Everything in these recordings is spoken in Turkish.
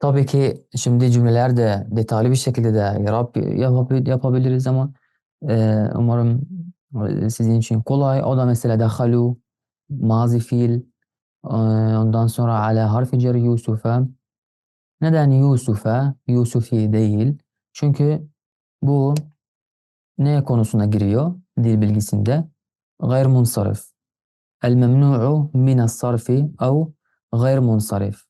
Tabii ki şimdi cümlelerde detaylı bir şekilde de yap, yapab- yapabiliriz ama e, umarım sizin için kolay. O da mesela dehalu, mazi fiil, e, ondan sonra ala harfi cer Yusuf'a. Neden Yusuf'a, Yusufi değil? Çünkü bu ne konusuna giriyor dil bilgisinde? Gayr munsarif. El memnu'u minas sarfi ev gayr munsarif.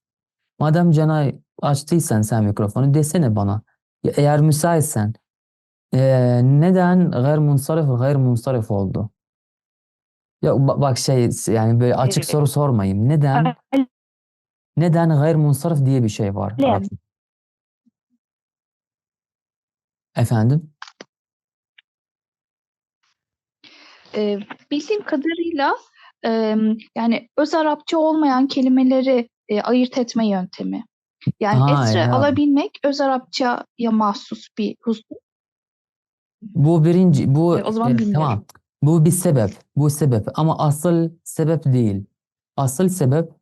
Madem Cenay açtıysan sen mikrofonu desene bana. Ya Eğer müsaitsen eee, neden gayr munsarif gayr munsarif oldu? Ya ba- bak şey yani böyle açık Evet. soru sormayayım. Neden neden gayr munsarif diye bir şey var? Efendim? Ee, bildiğim kadarıyla e, yani öz Arapça olmayan kelimeleri e, ayırt etme yöntemi. Yani Ha, esre ya. alabilmek öz Arapçaya mahsus bir husus. Bu birinci bu E, o zaman e, bilmiyorum. tamam. Bu bir sebep. Bu sebep ama asıl sebep değil. Asıl sebep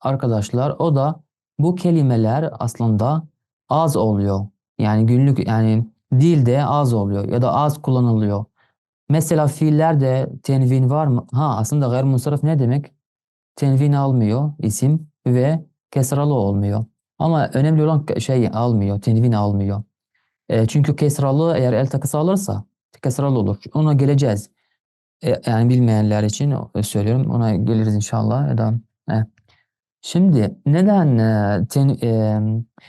arkadaşlar o da bu kelimeler aslında az oluyor. Yani günlük yani dilde az oluyor ya da az kullanılıyor. Mesela fiillerde tenvin var mı? Ha aslında gayrimunsarif ne demek? Tenvin almıyor isim ve kesralı olmuyor. Ama önemli olan şey almıyor, tenvin almıyor. E, çünkü kesralı eğer el takısı alırsa kesralı olur. Ona geleceğiz. E, yani bilmeyenler için söylüyorum. Ona geliriz inşallah. Da, e. Şimdi neden e, ten, e,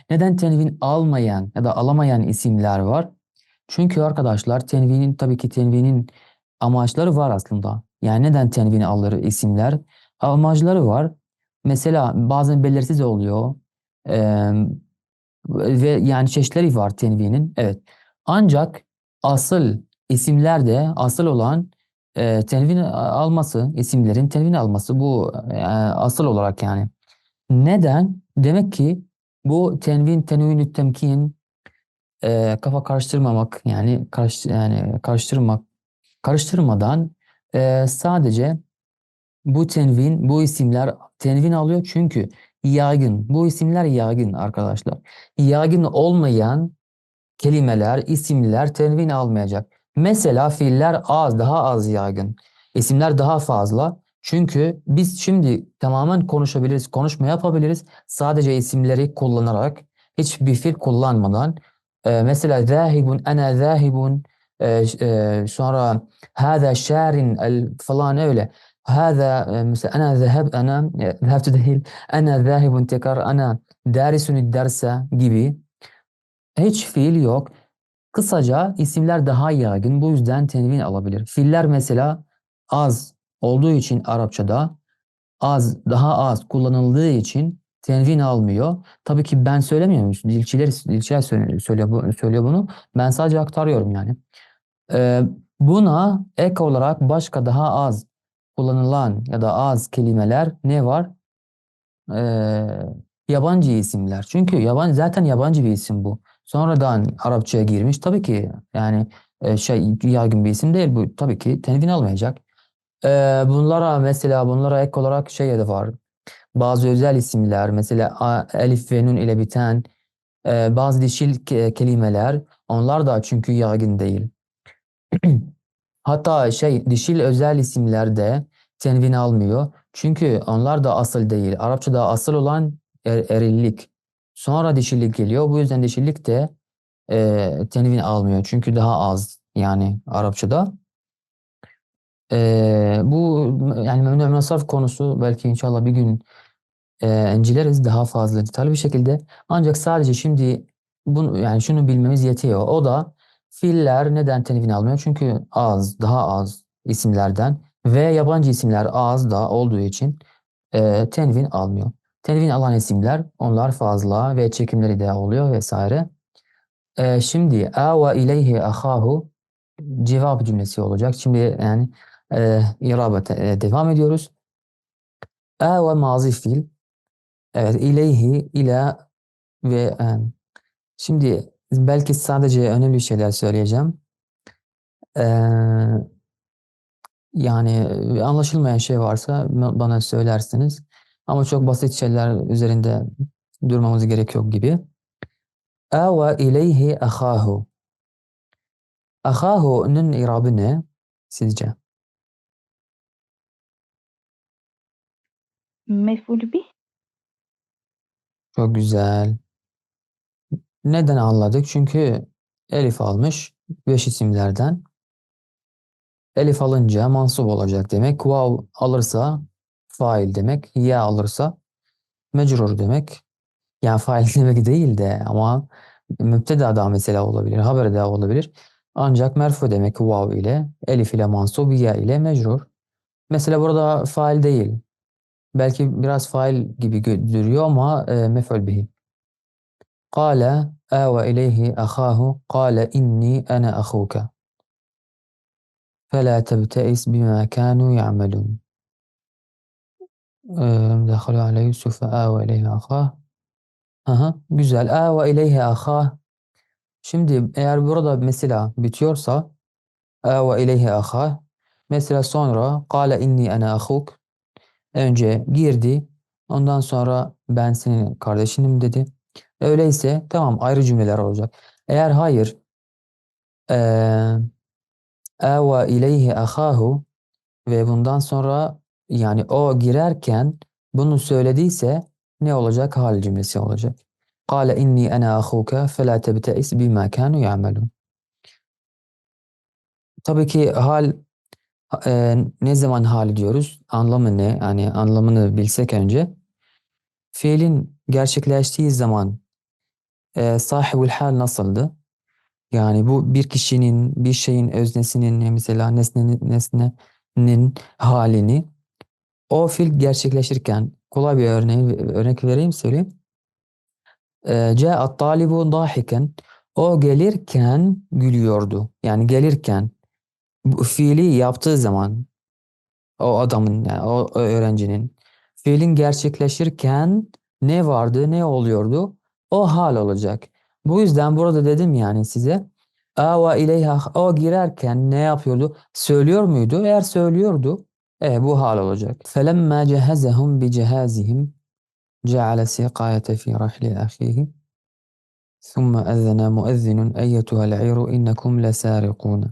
neden tenvin almayan ya da alamayan isimler var? Çünkü arkadaşlar tenvinin tabii ki tenvinin amaçları var aslında. Yani neden tenvini alır isimler? Amaçları var. Mesela bazen belirsiz oluyor. E, ve yani çeşitleri var tenvinin. Evet. Ancak asıl isimlerde asıl olan e, tenvin alması, isimlerin tenvin alması bu e, asıl olarak yani. Neden? Demek ki bu tenvin, tenvinü temkin e, kafa karıştırmamak yani karış, yani karıştırmak karıştırmadan e, sadece bu tenvin, bu isimler tenvin alıyor çünkü yaygın. Bu isimler yaygın arkadaşlar. Yaygın olmayan kelimeler, isimler tenvin almayacak. Mesela fiiller az, daha az yaygın. İsimler daha fazla. Çünkü biz şimdi tamamen konuşabiliriz, konuşma yapabiliriz. Sadece isimleri kullanarak, hiçbir fiil kullanmadan. Ee, mesela zahibun, ana zahibun, e, e, sonra hâzâ şârin falan öyle. هذا مثلا أنا ذهب أنا ذهبت değil أنا ذاهب tekrar أنا دارس الدرس gibi hiç fiil yok. Kısaca isimler daha yaygın. Bu yüzden tenvin alabilir. Fiiller mesela az olduğu için Arapçada az, daha az kullanıldığı için tenvin almıyor. Tabii ki ben söylemiyorum. Dilçiler, dilçiler söylüyor, söylüyor, bu- söylüyor bunu. Ben sadece aktarıyorum yani. Ee, buna ek olarak başka daha az kullanılan ya da az kelimeler ne var? Ee, yabancı isimler. Çünkü yabancı zaten yabancı bir isim bu. Sonradan Arapçaya girmiş. Tabii ki yani e, şey yaygın bir isim değil bu. Tabii ki tenvin almayacak. Ee, bunlara mesela bunlara ek olarak şey de var. Bazı özel isimler mesela elif ve nun ile biten e, bazı dişil ke- kelimeler onlar da çünkü yaygın değil. Hatta şey dişil özel isimlerde tenvin almıyor. Çünkü onlar da asıl değil. Arapçada asıl olan er, erillik. Sonra dişillik geliyor. Bu yüzden dişillik de e, tenvin almıyor. Çünkü daha az yani Arapçada. E, bu yani memnun masraf konusu belki inşallah bir gün e, inceleriz daha fazla detaylı bir şekilde. Ancak sadece şimdi bunu yani şunu bilmemiz yetiyor. O da fiiller neden tenvin almıyor? Çünkü az, daha az isimlerden ve yabancı isimler az da olduğu için e, tenvin almıyor. Tenvin alan isimler onlar fazla ve çekimleri de oluyor vesaire. E, şimdi ava ileyhi ahahu cevap cümlesi olacak. Şimdi yani e, iraba te- e, devam ediyoruz. Ava mazi fiil. Evet ileyhi ila ve e, şimdi belki sadece önemli şeyler söyleyeceğim. E, yani anlaşılmayan şey varsa bana söylersiniz. Ama çok basit şeyler üzerinde durmamız gerek yok gibi. Ava ileyhi ahahu. Ahahu'nun irabı ne sizce? Mef'ul bih. Çok güzel. Neden anladık? Çünkü elif almış beş isimlerden. Elif alınca mansup olacak demek. Vav alırsa fail demek. Ya alırsa mecrur demek. Yani fail demek değil de ama müpteda da mesela olabilir. Haber de olabilir. Ancak merfu demek vav ile, elif ile mansub, ya ile mecrur. Mesela burada fail değil. Belki biraz fail gibi duruyor ama e, mef'ul bihi. Kale âve ileyhi ahâhu kale inni ene ahûke. Fela tebteis bima kânû ya'melûn. Dekhalu ale Yusuf'e âve ileyhi ahâh. Aha, güzel. Âve ileyhi ahâh. Şimdi eğer burada mesela bitiyorsa âve ileyhi ahâh. Mesela sonra kale inni ene ahûk. Önce girdi. Ondan sonra ben senin kardeşinim dedi. Öyleyse tamam ayrı cümleler olacak. Eğer hayır eee âve ileyhe ahâhu ve bundan sonra yani o girerken bunu söylediyse ne olacak? Hal cümlesi olacak. Kâle inni ana ahuka felâ tebteis bimâ kânû ya'melûn. Tabii ki hal e, ne zaman hal diyoruz? Anlamı ne? Yani anlamını bilsek önce. Fiilin gerçekleştiği zaman e, sahibul hal nasıldı? Yani bu bir kişinin, bir şeyin öznesinin mesela nesnenin, nesnenin halini o fiil gerçekleşirken kolay bir örneği, örnek vereyim söyleyeyim. Câ'at talibu dahiken o gelirken gülüyordu. Yani gelirken bu fiili yaptığı zaman o adamın yani o öğrencinin fiilin gerçekleşirken ne vardı ne oluyordu o hal olacak. Bu yüzden burada dedim yani size ava ileyha o girerken ne yapıyordu? Söylüyor muydu? Eğer söylüyordu e, bu hal olacak. Felemma cehazahum bi cehazihim ceale siqayete fi rahli ahihi ثم أذن مؤذن أيتها العير إنكم لسارقون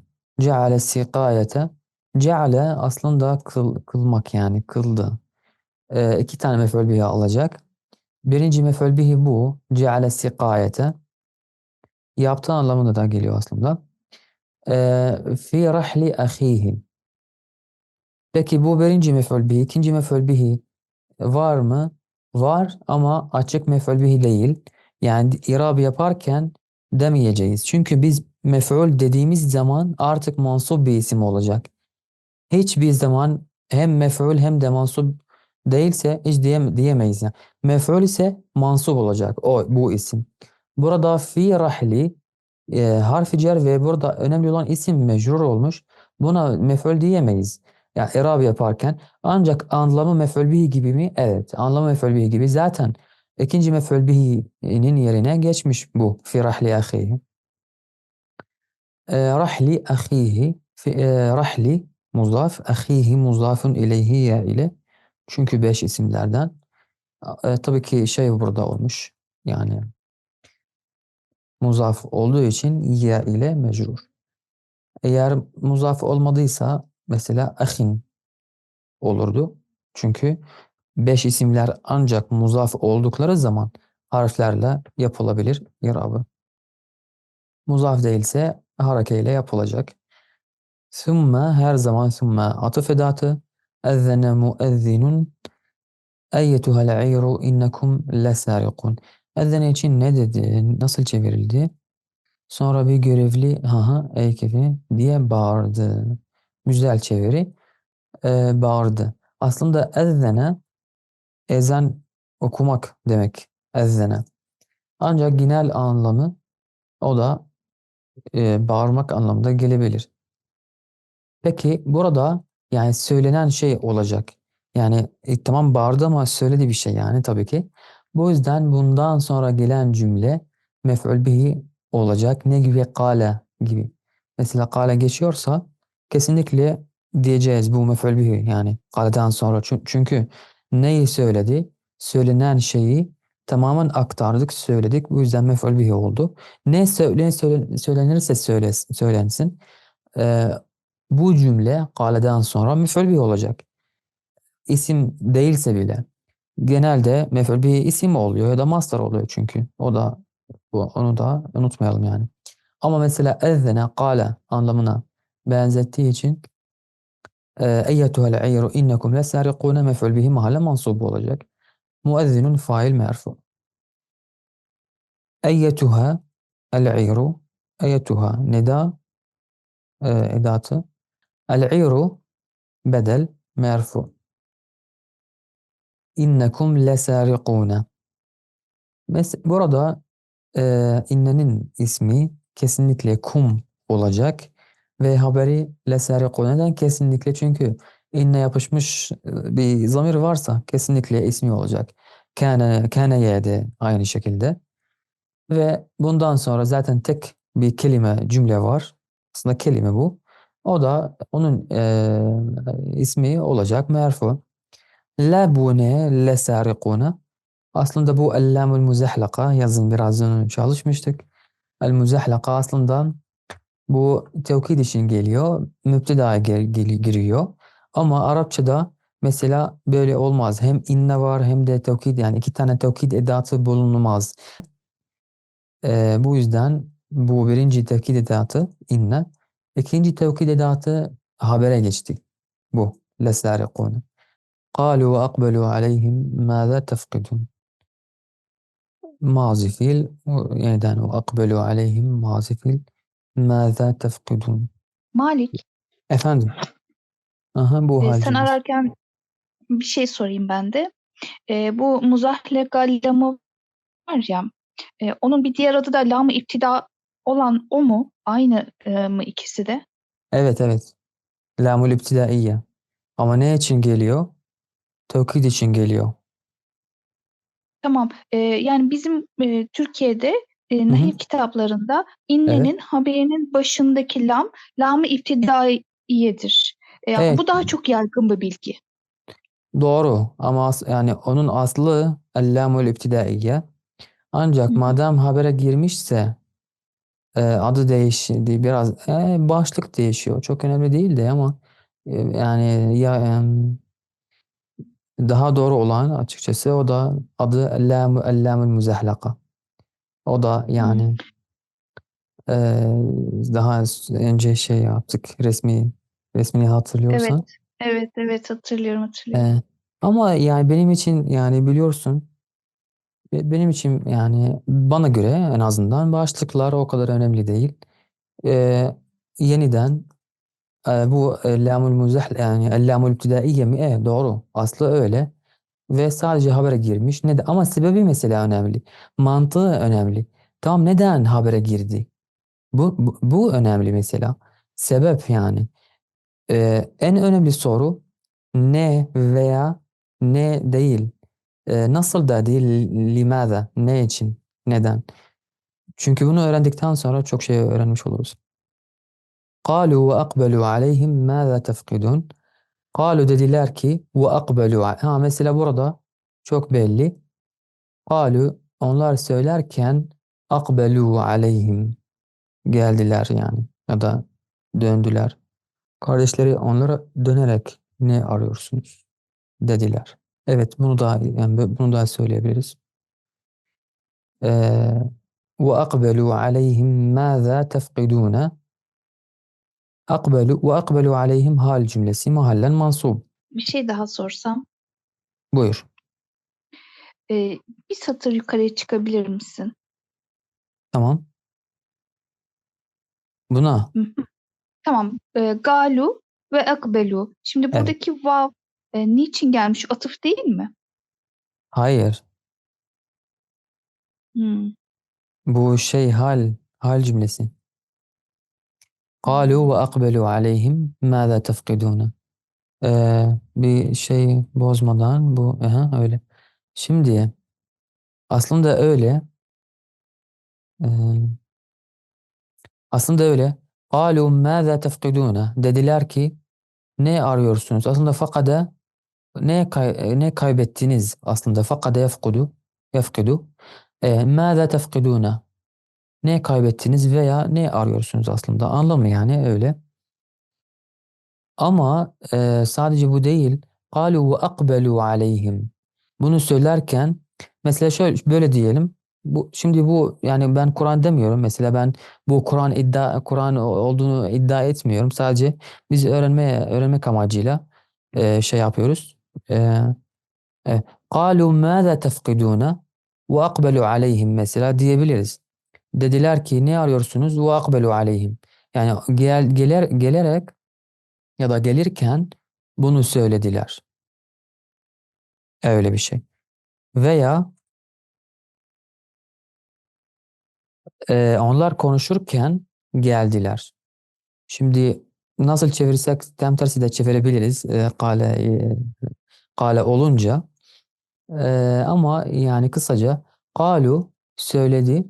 جعل السقاية Ceale aslında kıl, kılmak yani kıldı. Ee, iki tane mef'ul bihi alacak. Birinci mef'ul bihi bu. Ceale sikayete. Yaptığı anlamında da geliyor aslında. Ee, fi rahli ahihi. Peki bu birinci mef'ul bihi. ikinci mef'ul bihi var mı? Var ama açık mef'ul bihi değil. Yani irab yaparken demeyeceğiz. Çünkü biz mef'ul dediğimiz zaman artık mansub bir isim olacak. Hiçbir zaman hem mef'ul hem de mansub değilse hiç diyem diyemeyiz. Yani. Mef'ul ise mansub olacak o bu isim. Burada fi rahli e, harfi cer ve burada önemli olan isim mecrur olmuş. Buna mef'ul diyemeyiz. Yani irab yaparken ancak anlamı mef'ul bihi gibi mi? Evet. Anlamı mef'ul bihi gibi. Zaten ikinci mef'ul bihi'nin yerine geçmiş bu. Fi rahli ahihi. E, rahli ahihi. Fi, e, rahli muzaf. Ahihi muzafun ileyhi ya ile. Çünkü beş isimlerden. E, tabii ki şey burada olmuş. Yani muzaf olduğu için ya ile mecrur. Eğer muzaf olmadıysa mesela ahin olurdu. Çünkü beş isimler ancak muzaf oldukları zaman harflerle yapılabilir irabı. Muzaf değilse harekeyle yapılacak. Sümme her zaman sümme atıf edatı ezzene muezzinun eyyetuhel ayru innekum lesarikun. Ezzene için ne dedi? Nasıl çevrildi? Sonra bir görevli haha eykefi diye bağırdı. Güzel çeviri. Ee, bağırdı. Aslında ezzene ezan okumak demek. Ezzene. Ancak genel anlamı o da e, bağırmak anlamında gelebilir. Peki burada yani söylenen şey olacak. Yani e, tamam bağırdı ama söyledi bir şey yani tabii ki. Bu yüzden bundan sonra gelen cümle mef'ul bihi olacak. Ne gibi? Kale gibi. Mesela kale geçiyorsa kesinlikle diyeceğiz bu mef'ul bihi yani kaleden sonra. Çünkü neyi söyledi? Söylenen şeyi tamamen aktardık, söyledik. Bu yüzden mef'ul bihi oldu. Ne söyle, söyle- söylenirse söyle, söylensin. e, bu cümle kâleden sonra mef'ul bihi olacak. İsim değilse bile. Genelde mef'ul bihi isim oluyor ya da mastar oluyor çünkü. O da bu, onu da unutmayalım yani. Ama mesela ezzene, kâle anlamına benzettiği için Eyyetuhel i'ru innekum lesariqune mef'ul bihi mahalle mansub olacak. Muezzinun fail merfu. Eyyetuha el-i'ru Eyyetuha nida e, edatı. El-i'ru bedel merfu. İnnekum lesariqune. Mes burada e, innenin ismi kesinlikle kum olacak ve haberi lesariqune'den kesinlikle çünkü inne yapışmış e, bir zamir varsa kesinlikle ismi olacak. Kâne, kâne'ye de aynı şekilde. Ve bundan sonra zaten tek bir kelime cümle var. Aslında kelime bu. O da onun e, ismi olacak merfu. Labune lesariqune. Aslında bu ellamul muzahlaka yazın biraz önce çalışmıştık. El muzahlaka aslında bu tevkid için geliyor. Müptedaya giriyor. Ama Arapçada mesela böyle olmaz. Hem inne var hem de tevkid yani iki tane tevkid edatı bulunmaz. Ee, bu yüzden bu birinci tevkid edatı inne. ikinci tevkid edatı habere geçti. Bu. Lesariqune. قالوا وأقبلوا عليهم ماذا تفقدون mazi fiil yeniden وأقبلوا عليهم mazi fiil ماذا تفقدون Malik, Efendim. Aha bu e, hal sen cümlesi. ararken bir şey sorayım ben de. E, bu muzahleka lamı var ya, e, onun bir diğer adı da lam-ı iptida olan o mu? Aynı e, mı ikisi de? Evet evet. Lamul iptidaiye. Ama ne için geliyor? Tevkid için geliyor. Tamam. E, yani bizim e, Türkiye'de e, nahiv kitaplarında innenin haberinin başındaki lam, lam-ı iptidaiyedir. E, Evet. Bu daha çok yaygın bir bilgi. Doğru ama as- yani onun aslı ellamul iptidaiye. Ancak Hı hı. madem habere girmişse e, adı değişti biraz e, başlık değişiyor. Çok önemli değil de ama e, yani ya em, daha doğru olan açıkçası o da adı ellamul ellamul muzahlaka. O da yani e, daha önce şey yaptık resmi resmini hatırlıyorsan. Evet. Evet, evet hatırlıyorum, hatırlıyorum. Ee, ama yani benim için yani biliyorsun benim için yani bana göre en azından başlıklar o kadar önemli değil. Ee, yeniden e, bu e, lamul muzah yani el lamul ibtidaiye mi? Evet, doğru. Aslı öyle. Ve sadece habere girmiş. Ne de, ama sebebi mesela önemli. Mantığı önemli. Tamam neden habere girdi? Bu, bu, bu önemli mesela. Sebep yani. Ee, en önemli soru ne veya ne değil. Ee, nasıl da değil, limaza, ne için, neden. Çünkü bunu öğrendikten sonra çok şey öğrenmiş oluruz. قالوا وأقبلوا عليهم ماذا تفقدون قالوا dediler ki وأقبلوا ha mesela burada çok belli قالوا onlar söylerken أقبلوا عليهم geldiler yani ya da döndüler. Kardeşleri onlara dönerek ne arıyorsunuz dediler. Evet bunu da yani bunu da söyleyebiliriz. Ve akbelu aleyhim maza tefqiduna Akbelu ve akbelu aleyhim hal cümlesi mahallen mansub. Bir şey daha sorsam. Buyur. Ee, bir satır yukarıya çıkabilir misin? Tamam. Buna. Tamam. Ee, galu ve akbelu. Şimdi buradaki evet. vav e, niçin gelmiş? Atıf değil mi? hayır. Hmm. Bu şey hal hal cümlesi. قالوا وأقبلوا عليهم ماذا تفقدون Ee, bir şey bozmadan bu aha, öyle. Şimdi aslında öyle ee, aslında öyle. قالوا ماذا تفقدون dediler ki ne arıyorsunuz? Aslında fakada ne kay e, ne kaybettiniz aslında? Fakade yefkudu yefkudu. E, mâze tefkuduna ne kaybettiniz veya ne arıyorsunuz aslında? Anlamı yani öyle. Ama e, sadece bu değil kalu ve akbelu aleyhim. Bunu söylerken mesela şöyle böyle diyelim. Bu şimdi bu yani ben Kur'an demiyorum. Mesela ben bu Kur'an iddia Kur'an olduğunu iddia etmiyorum. Sadece biz öğrenmeye öğrenmek amacıyla e, şey yapıyoruz. E, e, قالوا ماذا تفقدون وأقبلوا عليهم mesela diyebiliriz. Dediler ki ne arıyorsunuz? وأقبلوا عليهم. Yani gel, geler, gelerek ya da gelirken bunu söylediler. Öyle bir şey. Veya e, onlar konuşurken geldiler. Şimdi nasıl çevirirsek tam tersi de çevirebiliriz. E, kale, e, kale olunca. E, ama yani kısaca kalu söyledi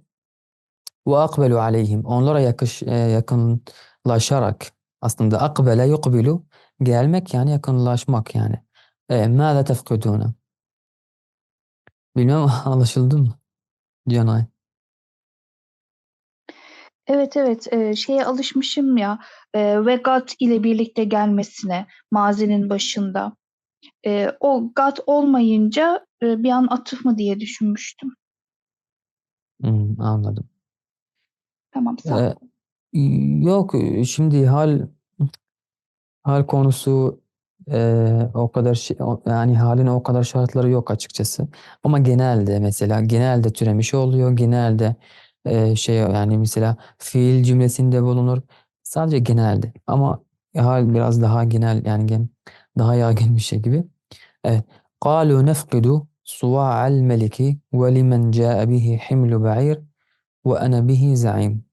ve akbelu aleyhim. Onlara yakış, e, yakınlaşarak aslında akbele yukbilu gelmek yani yakınlaşmak yani. E, mâze tefkudûne. Bilmem anlaşıldı mı? Canay. Evet evet e, şeye alışmışım ya e, ve gat ile birlikte gelmesine mazinin başında. E, o gat olmayınca e, bir an atıf mı diye düşünmüştüm. Hmm, anladım. Tamam sağ ol. E, yok şimdi hal hal konusu e, o kadar şey, yani halin o kadar şartları yok açıkçası. Ama genelde mesela genelde türemiş oluyor. Genelde e, şey yani mesela fiil cümlesinde bulunur. Sadece genelde. Ama hal biraz daha genel yani gen, daha yaygın bir şey gibi. Evet. قالوا نفقد صواع الملك ولمن جاء به حمل بعير وأنا به زعيم.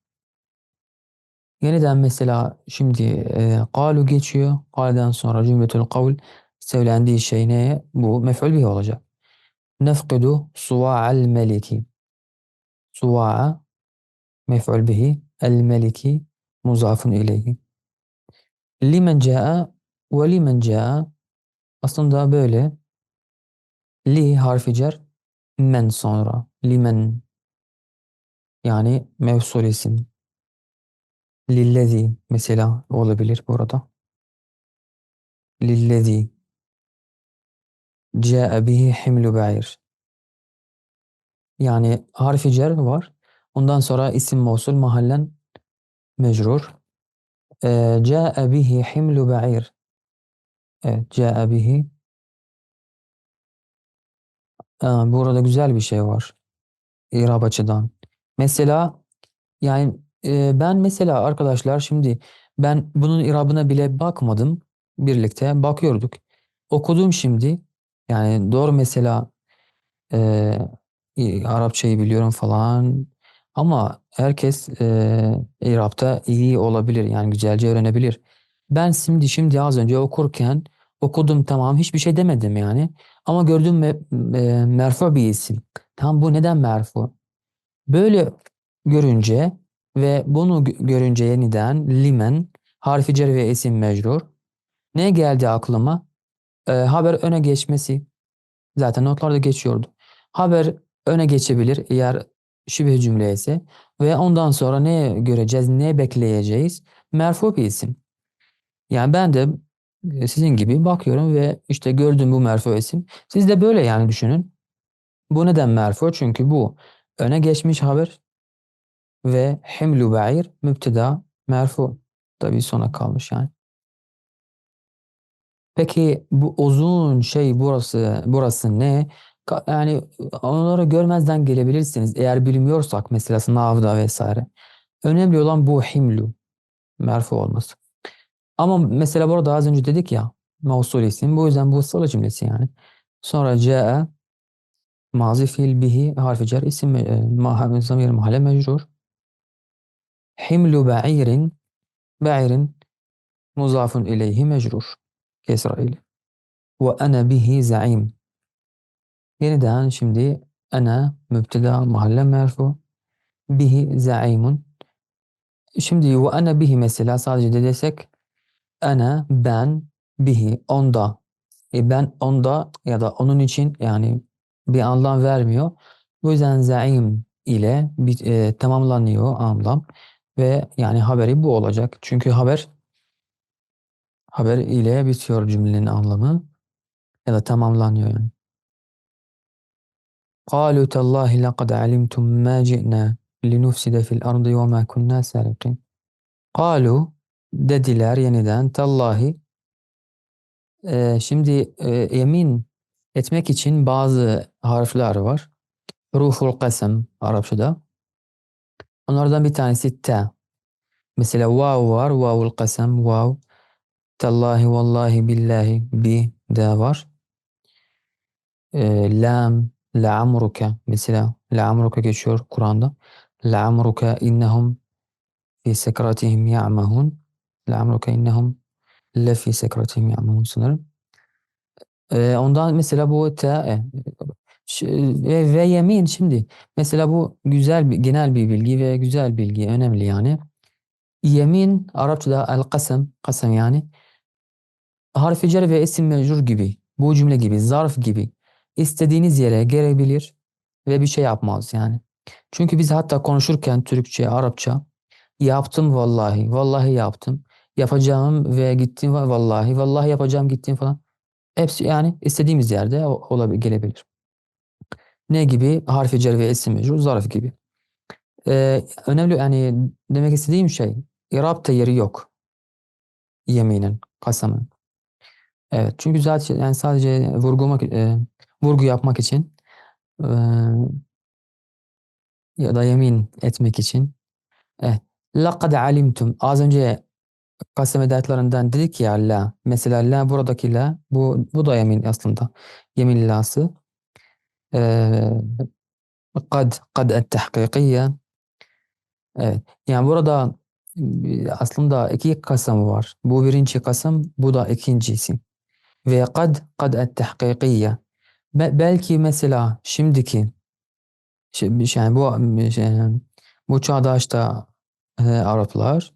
Yeniden mesela şimdi e, قالوا geçiyor. قال'den sonra cümletül kavl söylendiği şey ne? Bu mef'ul bih olacak. نفقد صواع الملك. صواع mef'ul bihi el-meliki muzafun ileyhi. Limen caa limen caa aslında böyle. Li harfi cer men sonra. Limen yani mevsul isim. Lillezi mesela olabilir burada lillezi. Caa bihi himlu ba'ir. Yani harfi cer var. Ondan sonra isim mevsul mahallen mecrur. Ee, caa bihi himlu ba'ir evet caa bihi burada güzel bir şey var. İrab açıdan. Mesela yani e, ben mesela arkadaşlar şimdi ben bunun irabına bile bakmadım. Birlikte bakıyorduk. Okudum şimdi. Yani doğru mesela e, i- Arapçayı biliyorum falan. Ama herkes e, İrab'da iyi olabilir. Yani güzelce öğrenebilir. Ben şimdi şimdi az önce okurken okudum tamam hiçbir şey demedim yani. Ama gördüm me, e, merfu bir isim. Tamam bu neden merfu? Böyle görünce ve bunu gö- görünce yeniden limen harfi cer ve isim mecrur. Ne geldi aklıma? E, haber öne geçmesi. Zaten notlarda geçiyordu. Haber öne geçebilir eğer şibih cümle ise ve ondan sonra ne göreceğiz, ne bekleyeceğiz? Merfu bir isim. Yani ben de e, sizin gibi bakıyorum ve işte gördüm bu merfu isim. Siz de böyle yani düşünün. Bu neden merfu? Çünkü bu öne geçmiş haber ve himlu ba'ir müpteda merfu. Tabii sona kalmış yani. Peki bu uzun şey burası burası ne? Yani onları görmezden gelebilirsiniz eğer bilmiyorsak mesela sınavda vesaire. Önemli olan bu himlu merfu olması. Ama mesela burada az önce dedik ya mevsul isim bu yüzden bu sıla cümlesi yani. Sonra caa mazi fiil bihi harfi cer isim e, zamir mahalle mecrur. Himlu ba'irin ba'irin muzafun ileyhi mecrur. Kesra ile. Ve ana bihi zaim. Yeniden şimdi ana mübteda mahalle merfu bihi zaimun. Şimdi ve ana bihi mesela sadece de desek ana ben bihi onda. E ben onda ya da onun için yani bir anlam vermiyor. Bu yüzden zaim ile bit- e, tamamlanıyor anlam ve yani haberi bu olacak. Çünkü haber haber ile bitiyor cümlenin anlamı ya da tamamlanıyor yani. قالوا تالله لقد علمتم ما جئنا لنفسد في الأرض وما كنا سارقين قالوا dediler yeniden tallahi Ee, şimdi e, yemin etmek için bazı harfler var. Ruhul kasem Arapçada. Onlardan bir tanesi te. Mesela vav var. Vavul kasem. Vav. Tallahi vallahi billahi bi de var. Ee, lam. La'amruke. Mesela la'amruke geçiyor Kur'an'da. La'amruke innehum fi sekratihim ya'mahun. La'amruke innehum lefi sekratihim ya'mahun sanırım. Ee, ondan mesela bu te e, ve, ve yemin şimdi mesela bu güzel bir genel bir bilgi ve güzel bilgi önemli yani. Yemin Arapçada el kasem kasem yani harfi cer ve isim mecrur gibi bu cümle gibi zarf gibi istediğiniz yere gelebilir ve bir şey yapmaz yani. Çünkü biz hatta konuşurken Türkçe, Arapça yaptım vallahi, vallahi yaptım yapacağım ve gittiğim var vallahi vallahi yapacağım gittiğim falan. Hepsi yani istediğimiz yerde olabilir, gelebilir. Ne gibi? Harfi cer ve isim mecrur, zarf gibi. Ee, önemli yani demek istediğim şey İrab'ta yeri yok. Yeminin, kasamın. Evet çünkü zaten yani sadece vurgulamak, e, vurgu yapmak için e, ya da yemin etmek için. Evet. Laqad alimtum. Az önce kasem edatlarından dedik ya la. Mesela la buradaki la bu, bu da yemin aslında. Yemin lası. Ee, kad kad et-tahkikiye Evet. Yani burada e, aslında iki kasım var. Bu birinci kasım, bu da ikincisi. Ve kad kad et-tahkikiye. Be- belki mesela şimdiki yani bu şey, bu çağdaşta e, Araplar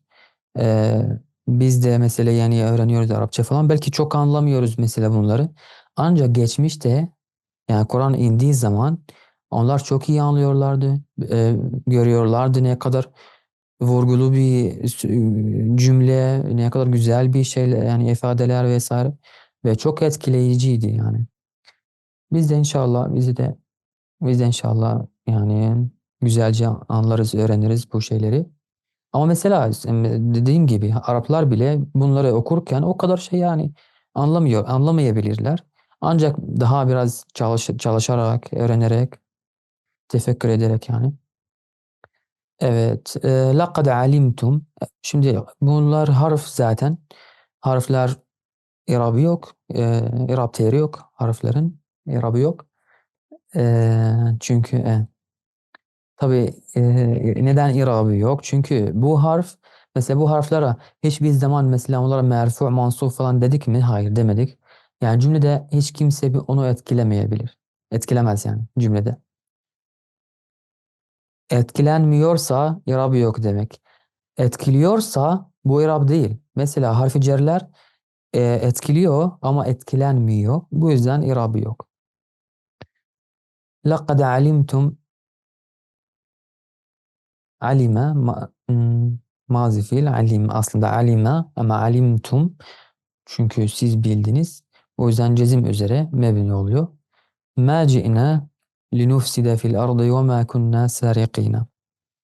e, biz de mesela yani öğreniyoruz Arapça falan. Belki çok anlamıyoruz mesela bunları. Ancak geçmişte yani Kur'an indiği zaman onlar çok iyi anlıyorlardı. e, görüyorlardı ne kadar vurgulu bir cümle, ne kadar güzel bir şey yani ifadeler vesaire ve çok etkileyiciydi yani. Biz de inşallah bizi de biz de inşallah yani güzelce anlarız, öğreniriz bu şeyleri. Ama mesela dediğim gibi Araplar bile bunları okurken o kadar şey yani anlamıyor, anlamayabilirler. Ancak daha biraz çalış, çalışarak, öğrenerek, tefekkür ederek yani. Evet. Laqad alimtum. Şimdi bunlar harf zaten. Harfler irabı yok. E, irab teri yok. Harflerin irabı yok. Çünkü e, tabii e, neden irabı yok? Çünkü bu harf mesela bu harflere hiçbir zaman mesela onlara merfu, mansuf falan dedik mi? Hayır demedik. Yani cümlede hiç kimse bir onu etkilemeyebilir. Etkilemez yani cümlede. Etkilenmiyorsa irabı yok demek. Etkiliyorsa bu irab değil. Mesela harfi cerler e, etkiliyor ama etkilenmiyor. Bu yüzden irabı yok. لَقَدْ alimtum Alime ma, hmm, mazi fiil alim aslında alime ama alimtum çünkü siz bildiniz. O yüzden cezim üzere mebni oluyor. Ma ci'ne linufside fil ardı ve ma kunna sariqina.